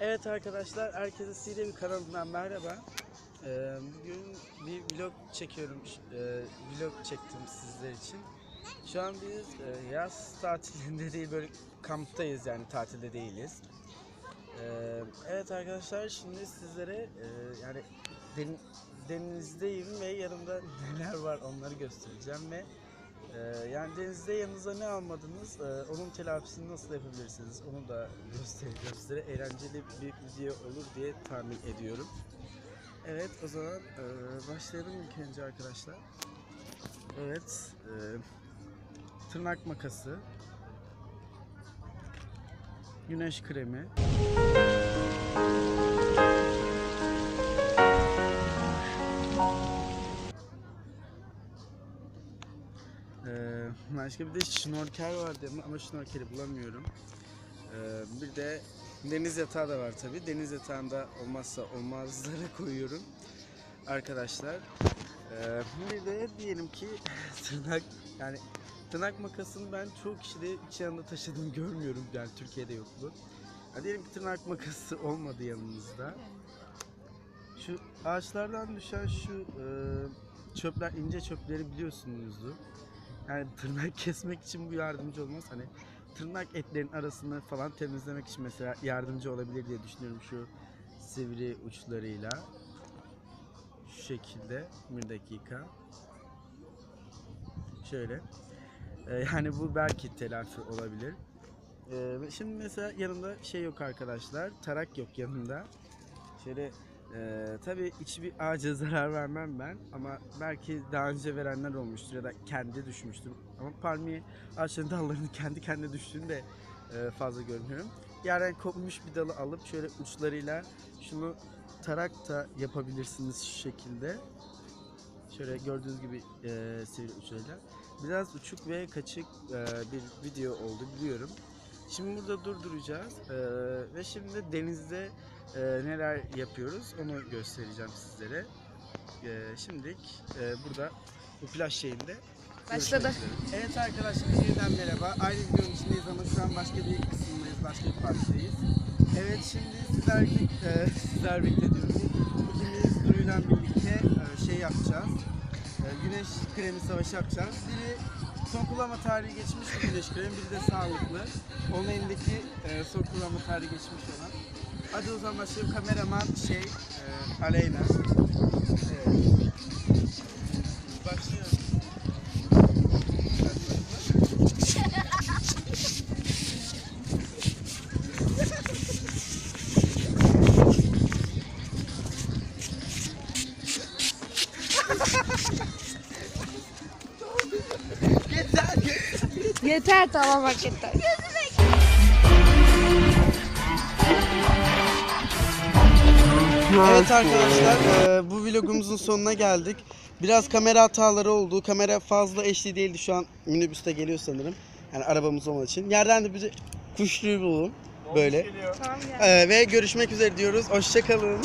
Evet arkadaşlar, herkese Sirem kanalından merhaba. Ee, bugün bir vlog çekiyorum, ee, vlog çektim sizler için. Şu an biz e, yaz tatilinde değil, böyle kamptayız yani tatilde değiliz. Ee, evet arkadaşlar, şimdi sizlere e, yani den- denizdeyim ve yanımda neler var onları göstereceğim ve ee, yani denizde yanınıza ne almadınız, ee, onun telafisini nasıl yapabilirsiniz onu da göstereceğim sizlere. Eğlenceli bir video olur diye tahmin ediyorum. Evet, o zaman ee, başlayalım ilk önce arkadaşlar. Evet, ee, tırnak makası, güneş kremi, Ee, başka bir de şnorkel var dedim ama şnorkeli bulamıyorum. Ee, bir de deniz yatağı da var tabi. Deniz yatağında olmazsa olmazları koyuyorum arkadaşlar. Ee, bir de diyelim ki tırnak yani tırnak makasını ben çoğu kişide iç yanında taşıdığını görmüyorum yani Türkiye'de yok bu. Ya diyelim ki tırnak makası olmadı yanınızda. Şu ağaçlardan düşen şu e, çöpler ince çöpleri biliyorsunuzdur. Yani tırnak kesmek için bu yardımcı olmaz. Hani tırnak etlerin arasını falan temizlemek için mesela yardımcı olabilir diye düşünüyorum şu sivri uçlarıyla. Şu şekilde bir dakika. Şöyle. Ee, yani bu belki telafi olabilir. Ee, şimdi mesela yanımda şey yok arkadaşlar. Tarak yok yanımda. Şöyle ee, tabii hiçbir ağaca zarar vermem ben ama belki daha önce verenler olmuştur ya da kendi düşmüştür. Ama palmiye ağaçların dallarının kendi kendine düştüğünü de e, fazla görmüyorum. Yerden kopmuş bir dalı alıp şöyle uçlarıyla şunu tarak da yapabilirsiniz şu şekilde. Şöyle gördüğünüz gibi e, sivri uçlarıyla. Biraz uçuk ve kaçık e, bir video oldu biliyorum. Şimdi burada durduracağız e, ve şimdi denizde e, neler yapıyoruz onu göstereceğim sizlere. E, şimdilik e, burada bu plaj şeyinde Başladı. Evet arkadaşlar yeniden merhaba. Aynı videonun içindeyiz ama şu an başka bir kısımdayız, başka bir parktayız. Evet şimdi sizler, e, sizler birlikte diyorum. İkimiz Duru'yla birlikte e, şey yapacağız. E, güneş kremi savaşı yapacağız. Biri son kullanma tarihi geçmiş bir güneş kremi, biri de sağlıklı. Onun elindeki e, son kullanma tarihi geçmiş olan. Zaman başlayalım. Kameraman şey, e, Aleyna. Evet. Başlıyorum. Yeter tamam hak yeter. Evet arkadaşlar e, bu vlogumuzun sonuna geldik. Biraz kamera hataları oldu. Kamera fazla HD değildi şu an minibüste geliyor sanırım. Yani arabamız olmadığı için. Yerden de bir kuşluğu bulalım. Böyle. Tamam ya. E, ve görüşmek üzere diyoruz. Hoşçakalın.